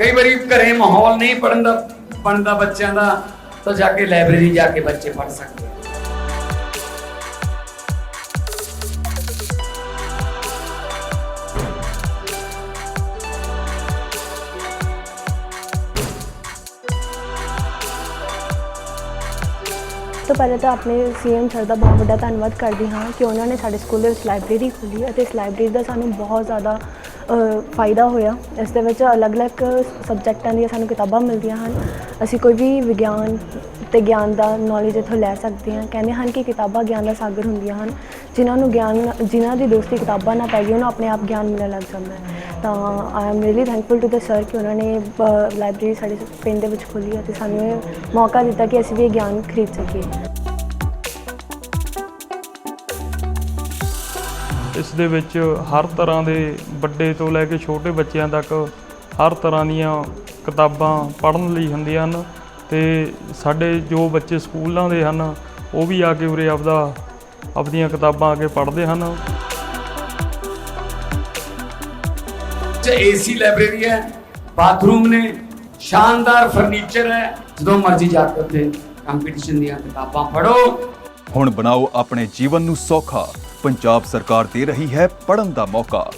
ਕਈ ਵਾਰੀ ਘਰੇ ਮਾਹੌਲ ਨਹੀਂ ਪੜਨ ਦਾ, ਬਣਦਾ ਬੱਚਿਆਂ ਦਾ, ਤਾਂ ਜਾ ਕੇ ਲਾਇਬ੍ਰੇਰੀ ਜਾ ਕੇ ਬੱਚੇ ਪੜ ਸਕਦੇ ਤੋਂ ਪਹਿਲਾਂ ਤਾਂ ਆਪਣੇ ਸੀਐਮ ਸਰ ਦਾ ਬਹੁਤ ਵੱਡਾ ਧੰਨਵਾਦ ਕਰਦੀ ਹਾਂ ਕਿ ਉਹਨਾਂ ਨੇ ਸਾਡੇ ਸਕੂਲ ਦੇ ਵਿੱਚ ਲਾਇਬ੍ਰੇਰੀ ਖੋਲ੍ਹੀ ਅਤੇ ਇਸ ਲਾਇਬ੍ਰੇਰੀ ਦਾ ਸਾਨੂੰ ਬਹੁਤ ਜ਼ਿਆਦਾ ਫਾਇਦਾ ਹੋਇਆ। ਇਸ ਦੇ ਵਿੱਚ ਅਲੱਗ-ਅਲੱਗ ਸਬਜੈਕਟਾਂ ਦੀਆਂ ਸਾਨੂੰ ਕਿਤਾਬਾਂ ਮਿਲਦੀਆਂ ਹਨ। ਅਸੀਂ ਕੋਈ ਵੀ ਵਿਗਿਆਨ ਤੇ ਗਿਆਨ ਦਾ ਨੌਲੇਜ ਇੱਥੋਂ ਲੈ ਸਕਦੇ ਹਾਂ। ਕਹਿੰਦੇ ਹਨ ਕਿ ਕਿਤਾਬਾਂ ਗਿਆਨ ਦਾ ਸਾਗਰ ਹੁੰਦੀਆਂ ਹਨ। ਜਿਨ੍ਹਾਂ ਨੂੰ ਗਿਆਨ, ਜਿਨ੍ਹਾਂ ਦੀ ਦੋਸਤੀ ਕਿਤਾਬਾਂ ਨਾਲ ਪੈ ਗਈ, ਉਹਨੂੰ ਆਪਣੇ ਆਪ ਗਿਆਨ ਮਿਲਣ ਲੱਗ ਜਾਂਦਾ ਹੈ। ਤਾਂ I am really thankful to the sir ਕਿ ਉਹਨਾਂ ਨੇ ਲਾਇਬ੍ਰੇਰੀ ਸਾਡੇ ਪਿੰਡ ਦੇ ਵਿੱਚ ਖੋਲੀ ਹੈ ਅਤੇ ਸਾਨੂੰ ਇਹ ਮੌਕਾ ਦਿੱਤਾ ਕਿ ਅਸੀਂ ਵੀ ਇਹ ਗਿਆਨ ਖਰੀਦ ਸਕੀਏ। ਇਸ ਦੇ ਵਿੱਚ ਹਰ ਤਰ੍ਹਾਂ ਦੇ ਵੱਡੇ ਤੋਂ ਲੈ ਕੇ ਛੋਟੇ ਬੱਚਿਆਂ ਤੱਕ ਹਰ ਤਰ੍ਹਾਂ ਦੀਆਂ ਕਿਤਾਬਾਂ ਪੜ੍ਹਨ ਲਈ ਹੁੰਦੀਆਂ ਹਨ ਤੇ ਸਾਡੇ ਜੋ ਬੱਚੇ ਸਕੂਲਾਂ ਦੇ ਹਨ ਉਹ ਵੀ ਆ ਕੇ ਉਰੇ ਆਪਦਾ ਆਪਦੀਆਂ ਕਿਤਾਬਾਂ ਆ ਕੇ ਪੜ੍ਹਦੇ ਹਨ। ਚ ਏਸੀ ਲਾਇਬ੍ਰੇਰੀ ਹੈ ਬਾਥਰੂਮ ਨੇ ਸ਼ਾਨਦਾਰ ਫਰਨੀਚਰ ਹੈ ਜਦੋਂ ਮਰਜ਼ੀ ਜਾ ਕੇ ਉੱਥੇ ਕੰਪੀਟੀਸ਼ਨ ਦੀਆਂ ਕਿਤਾਬਾਂ ਪੜ੍ਹੋ। ਹੁਣ ਬਣਾਓ ਆਪਣੇ ਜੀਵਨ ਨੂੰ ਸੌਖਾ। ਪੰਜਾਬ ਸਰਕਾਰ ਦੇ ਰਹੀ ਹੈ ਪੜਨ ਦਾ ਮੌਕਾ।